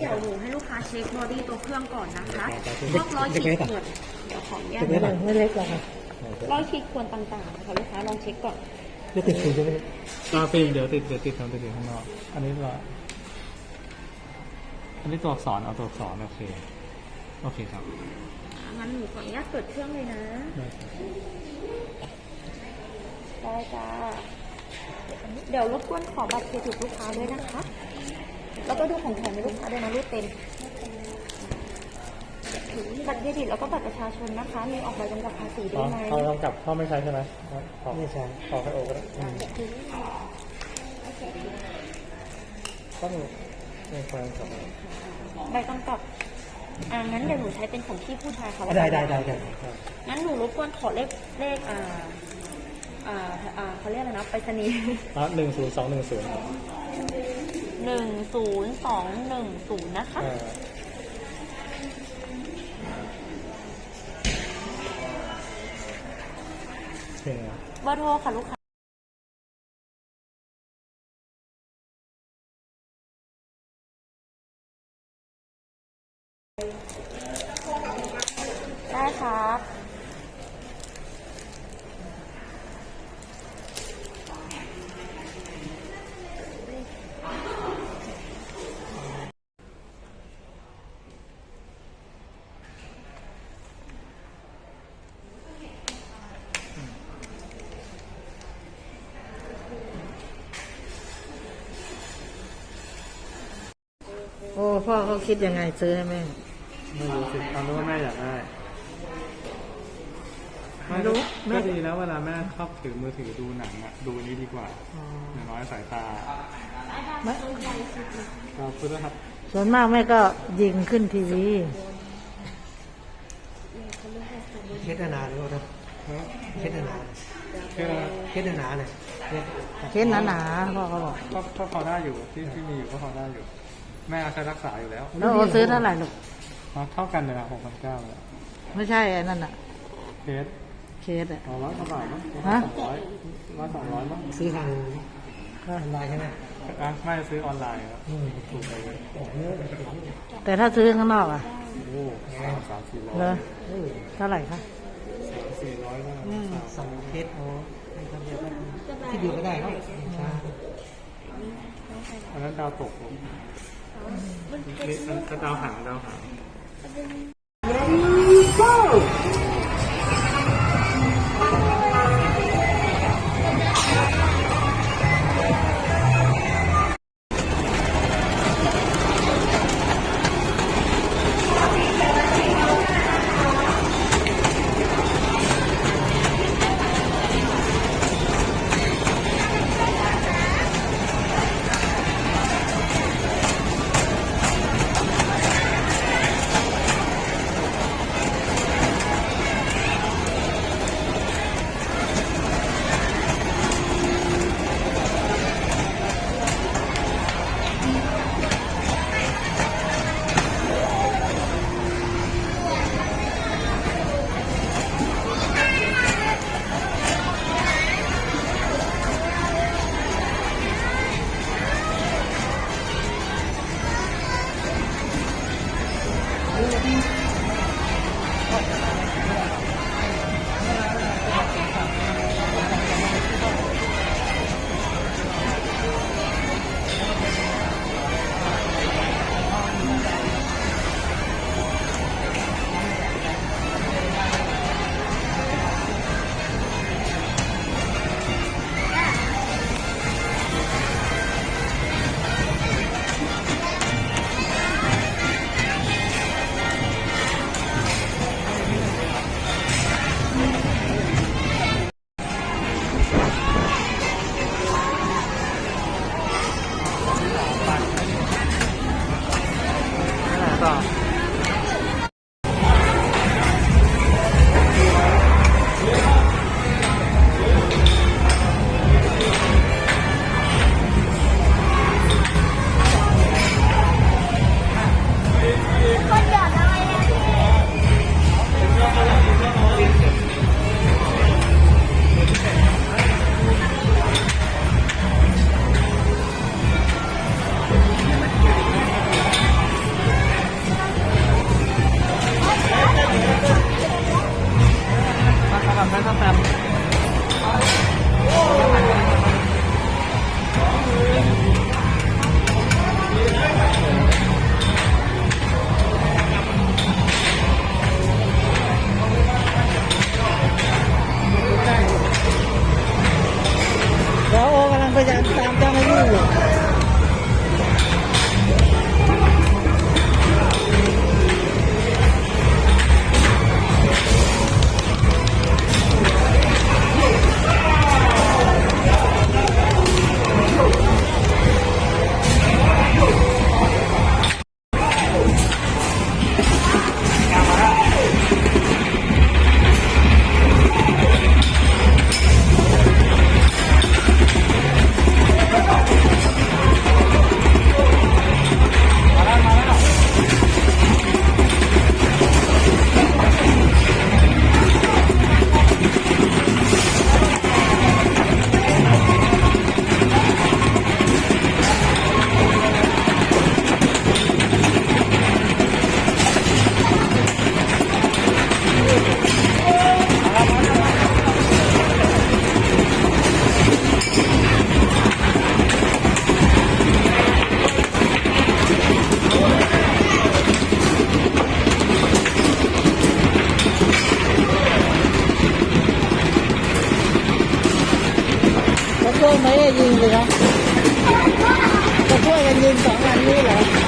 ช็คบอดี้ตัวเครื่องก่อนนะคะครับพวกร้อยขีดข่วนเดี๋ยวขออนุญาตไม่นะได้คะไม่เล็กหรอกค่ะร้อยขีดข่วนต่างๆนะคะลูกค้าลองเช็คก่อนไม่ติดฟิล์มใช่ไหมอ่าฟิล์มเดี๋ยวติดเดี๋ยวติดทำติดอยู่ข้างนอก อันนี้ตัวอันนี้ตัวอักษรเอาตัวอักษรโอเค โอเคครับอะงั้นหนูขออนุญาตเปิดเครื่องเลยนะได้ครับได้จ้าเดี๋ยวรบกวนขอบัตรเครดิตลูกค้าด้วยนะคะ แล้วก็ดูของแถมให้ลูกค้าด้วยนะรูดเต็มบัตรเครดิตแล้วก็บัตรประชาชนนะคะ มีออกใบกำกับภาษีด้อ๋วอยไหมเขากำกับเขาไม่ใช้ใช่ไหมขอไม่ใช่ขอให้โอก็ได้ต้องมีคนกับใบกำกับอ่างั้นเดี๋ยวหนูใช้เป็นของพี่ผู้ชายค่ะได้ได้ได้ได้งั้นหนูรบกวนขอเลขเลขอ่าอ่าอ่าเขาเรียกอะไรนะไปรษณีย์อะหนึ่งศูนย์สองหนึ่งศูนย์ หนึ่งศูนย์สองหนึ่งศูนย์นะคะอ่าเพลงอะไรเบอร์โทรค่ะลูกค้า ได้ครับ โอ้ พ่อเขาคิดยังไงซื้อให้แม่ ไม่รู้สิเอารู้ว่าแม่อยากได้ไม่รู้แม่ ก็ดีแล้วเวลาแม่ชอบถือมือถือดูหนังอะดูอันนี้ดีกว่าอ๋ออย่างน้อยสายตาไม่ขอบคุณนะครับส่วนมากแม่ก็ยิงขึ้นทีวีเคสนาหรือเปล่าเคสนาคือเคสนาเนี่ยเคสหนาๆพ่อเขาบอก ก็ก็พอได้อยู่ที่ที่มีอยู่ก็พอได้อยู่ แม่เอาใช้รักษาอยู่แล้วแล้วโอซื้อเท่าไหร่ลูกอ๋อเท่ากันเลยนะหกพันเก้าเลยไม่ใช่ไอ้นั่นอะเคสเคสอะอ๋อร้อยกว่าบาทมั้งฮะ สองร้อยร้อยสองร้อยมั้งซื้อทางออนไลน์ใช่ไหมอะไม่ซื้อออนไลน์ครับอืมถูกไปเลยโอ้โหแต่ถ้าซื้อข้างนอกอะโอ้สามสี่ร้อยเลอเออเท่าไหร่คะสามสี่ร้อยก็อืมสองเคสโอ้ในคนเดียวก็ที่เดียวก็ได้เนาะใช่อันนั้นดาวตกผม นี่อันอันดาวหางดาวหาง ช่วยไหมยิงเลยนะจะช่วยกันยิงสองอันนี้เหรอ